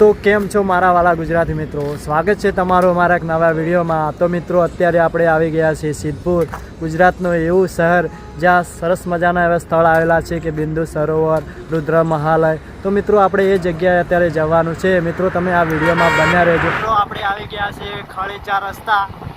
તો કેમ છો મારા વાલા ગુજરાતી મિત્રો? સ્વાગત છે તમારું અમારા એક નવા વિડીયોમાં. તો મિત્રો, અત્યારે આપણે આવી ગયા છીએ સિદ્ધપુર, ગુજરાતનું એવું શહેર જ્યાં સરસ મજાના એવા સ્થળ આવેલા છે કે બિંદુ સરોવર, રુદ્ર મહાલય. તો મિત્રો, આપણે એ જગ્યાએ અત્યારે જવાનું છે. મિત્રો, તમે આ વિડીયોમાં બન્યા રહેજો. આપણે આવી ગયા છીએ ખળીચા રસ્તા.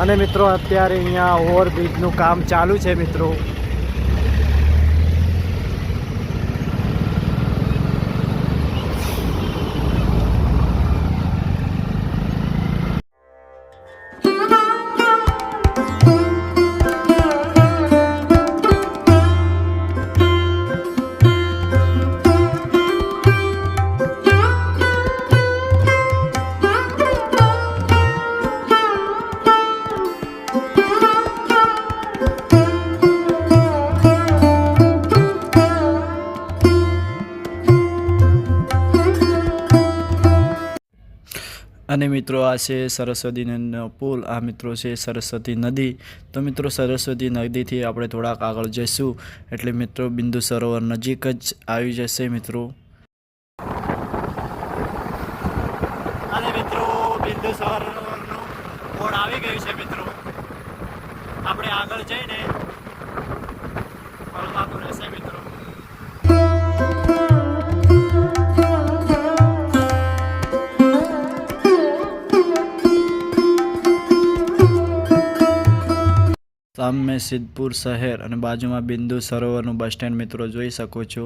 અને મિત્રો અત્યારે અહીંયા ઓવરબ્રિજનું કામ ચાલુ છે મિત્રો. અને મિત્રો, આ છે સરસ્વતીનો પુલ. આ મિત્રો છે સરસ્વતી નદી. તો મિત્રો, સરસ્વતી નદીથી આપણે થોડાક આગળ જઈશું. એટલે મિત્રો, બિંદુ સરોવર નજીક જ આવી જશે મિત્રો. આપણે આગળ જઈને મિત્રો. સામે સિદ્ધપુર શહેર અને બાજુમાં બિંદુ સરોવરનું બસ સ્ટેન્ડ મિત્રો જોઈ શકો છો.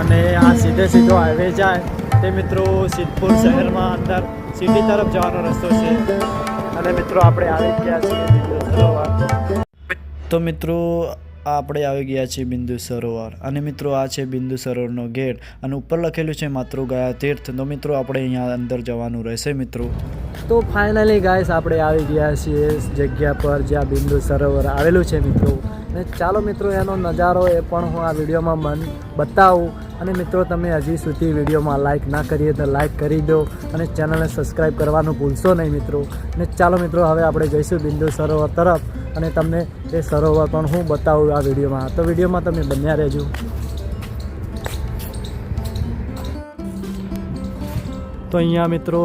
અને આ સીધે સીધો હાઈવે જાય. તે મિત્રો સિદ્ધપુર શહેરમાં અંદર સિટી તરફ જવાનો રસ્તો છે. અને મિત્રો આપણે આવી ગયા છીએ તો મિત્રો આપણે આવી ગયા છીએ બિંદુ સરોવર. અને મિત્રો, આ છે બિંદુ સરોવરનો ગેટ. અને ઉપર લખેલું છે માત્ર ગયા તીર્થ. તો મિત્રો, આપણે અહીંયા અંદર જવાનું રહેશે, મિત્રો. તો ફાઇનલી ગાઈસ આપણે આવી ગયા છીએ જગ્યા પર જ્યાં બિંદુ સરોવર આવેલું છે, મિત્રો. અને ચાલો મિત્રો, એનો નજારો એ પણ હું આ વિડીયોમાં મન બતાવું. અને મિત્રો, તમે હજી સુધી વિડીયોમાં લાઇક ના કરીએ તો લાઇક કરી દો અને ચેનલને સબસ્ક્રાઈબ કરવાનું ભૂલશો નહીં મિત્રો. અને ચાલો મિત્રો, હવે આપણે જઈશું બિંદુ સરોવર તરફ અને તમને એ સરોવર પણ હું બતાવું આ વિડીયોમાં. તો વિડીયોમાં તમે બન્યા રહેજો. તો અહીંયા મિત્રો,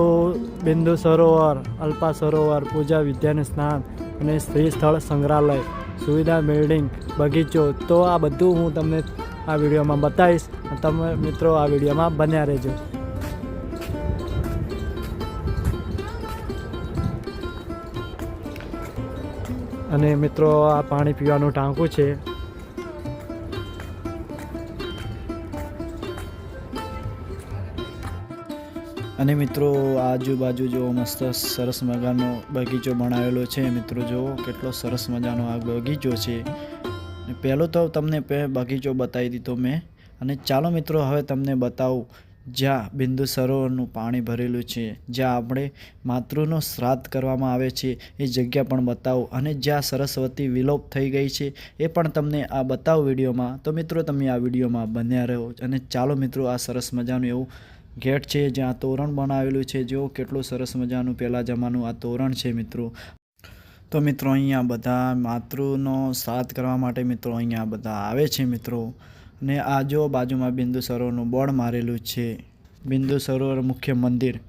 બિંદુ સરોવર, અલ્પા સરોવર, પૂજા વિદ્યાને સ્નાન અને સ્ત્રી સ્થળ સંગ્રહાલય. સુવિધા બિલ્ડિંગ, બગીચો, તો આ બધું હું તમને આ વિડીયોમાં બતાવીશ તમે મિત્રો આ વિડીયોમાં બન્યા રહેજો. અને મિત્રો, આ પાણી પીવાનું ટાંકું છે. અને મિત્રો, આજુબાજુ જો મસ્ત સરસ મજાનો બગીચો બનાવેલો છે, મિત્રો જુઓ કેટલો સરસ મજાનો આ બગીચો છે. પહેલો તો તમને બગીચો બતાવી દીધો મેં. અને ચાલો મિત્રો, હવે તમને બતાવું જ્યાં બિંદુ સરોવરનું પાણી ભરેલું છે, જ્યાં આપણે માતૃનો શ્રાદ્ધ કરવામાં આવે છે, એ જગ્યા પણ બતાવું. અને જ્યાં સરસ્વતી વિલોપ થઈ ગઈ છે, એ પણ તમને આ બતાવું વિડીયોમાં. તો મિત્રો, તમે આ વિડીયોમાં બન્યા રહો અને ચાલો મિત્રો, આ સરસ મજાનું એવું ગેટ છે જ્યાં તોરણ બનાવેલું છે. જો કેટલું સરસ મજાનું પહેલાં જમાનું આ તોરણ છે મિત્રો. તો મિત્રો અહીંયા બધા માતૃનો સાથ કરવા માટે મિત્રો અહીંયા બધા આવે છે મિત્રો. ને આ જો બાજુમાં બિંદુ સરોવરનું બોર્ડ મારેલું છે. બિંદુ સરોવર મુખ્ય મંદિર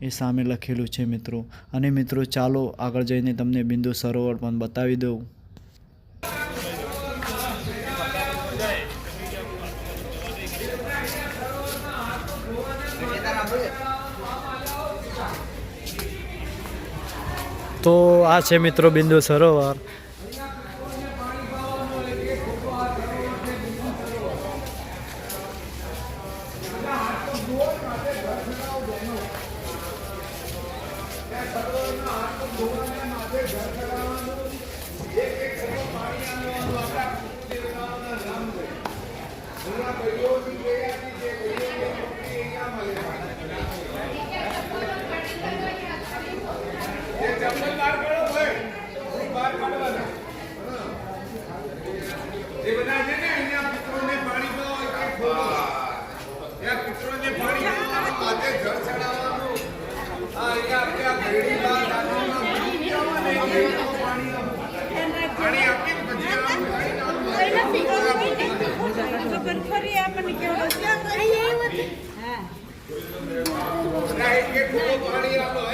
એ સામે લખેલું છે મિત્રો. અને મિત્રો ચાલો આગળ જઈને તમને બિંદુ સરોવર પણ બતાવી દઉં. તો આ છે મિત્રો બિંદુ સરોવર. કેવડો હા ના એક એક પાણી આપો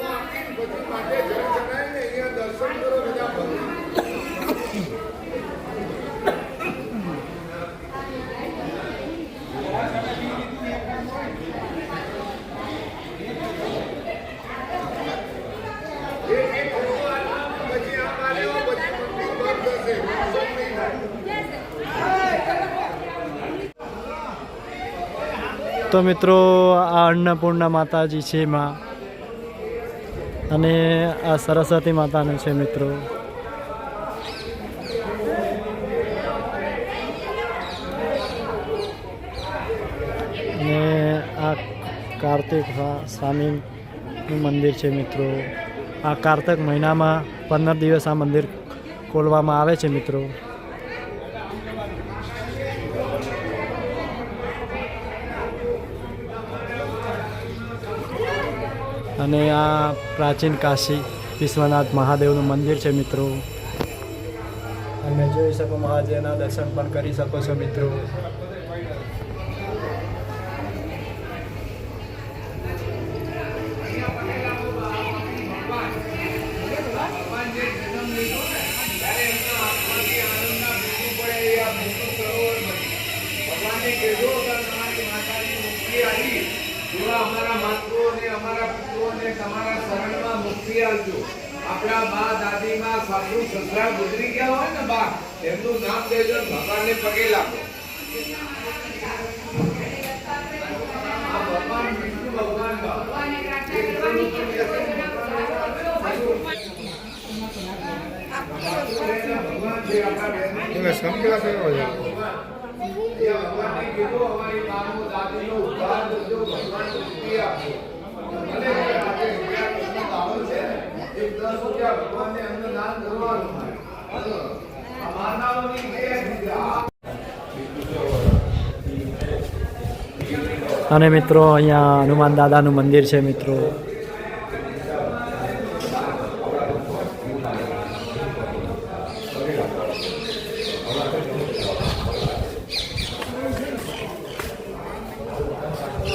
તો મિત્રો, આ અન્નપૂર્ણા માતાજી છે માં. અને આ સરસ્વતી માતાનું છે મિત્રો. અને આ કાર્તિક સ્વા- સ્વામીનું મંદિર છે મિત્રો. આ કાર્તક મહિનામાં પંદર દિવસ આ મંદિર ખોલવામાં આવે છે મિત્રો. અને આ પ્રાચીન કાશી વિશ્વનાથ મહાદેવનું મંદિર છે, મિત્રો. તમે જોઈ શકો મહાદેવના દર્શન પણ કરી શકો છો, મિત્રો. અમારા માતૃઓને અમારા આપજો આપણા બા દાદીમાં સાસુ સસરા ગુજરી ગયા હોય ને બા એમનું નામ દેજો ને ભગવાનને પગે લાગો. ભગવાન વિષ્ણુ ભગવાન. ભગવાન સંકલા કર્યો છે? ભગવાનને કીધું અમારી બાનો દાદીનો ઉદ્ધાર કરજો ભગવાન બાવન છે એ દસ રૂપિયા ભગવાનને એમનું દાન કરવાનું અને મિત્રો, અહીંયા હનુમાન દાદાનું મંદિર છે, મિત્રો.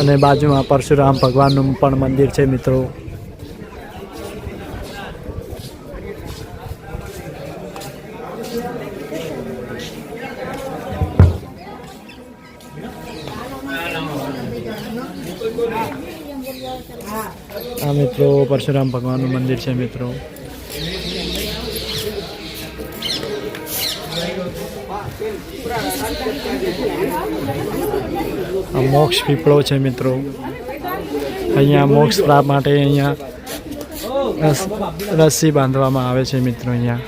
અને બાજુમાં પરશુરામ ભગવાનનું પણ મંદિર છે, મિત્રો. આ મિત્રો પરશુરામ ભગવાનનું મંદિર છે, મિત્રો. આ મોક્ષ પીપળો છે, મિત્રો. અહીંયા મોક્ષ પ્રાપ્ત માટે અહીંયા રસ- રસ્સી બાંધવામાં આવે છે, મિત્રો, અહીંયા.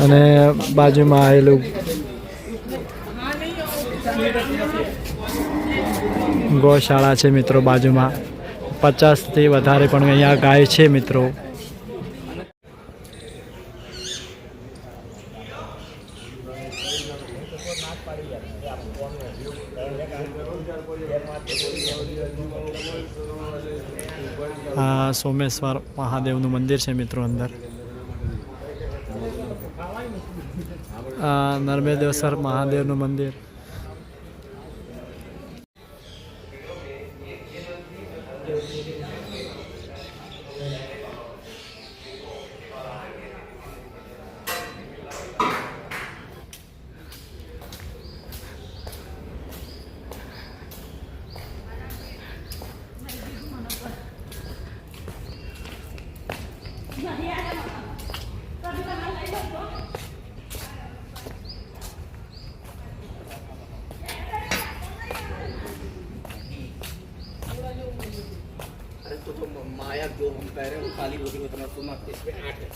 અને બાજુમાં આવેલું ગૌશાળા છે મિત્રો બાજુમાં. પચાસથી વધારે પણ અહીંયા ગાય છે મિત્રો આ સોમેશ્વર મહાદેવનું મંદિર છે મિત્રો અંદર. નર્મદેશ્વર મહાદેવનું મંદિર. Kalau kita kena sunat SPA ada.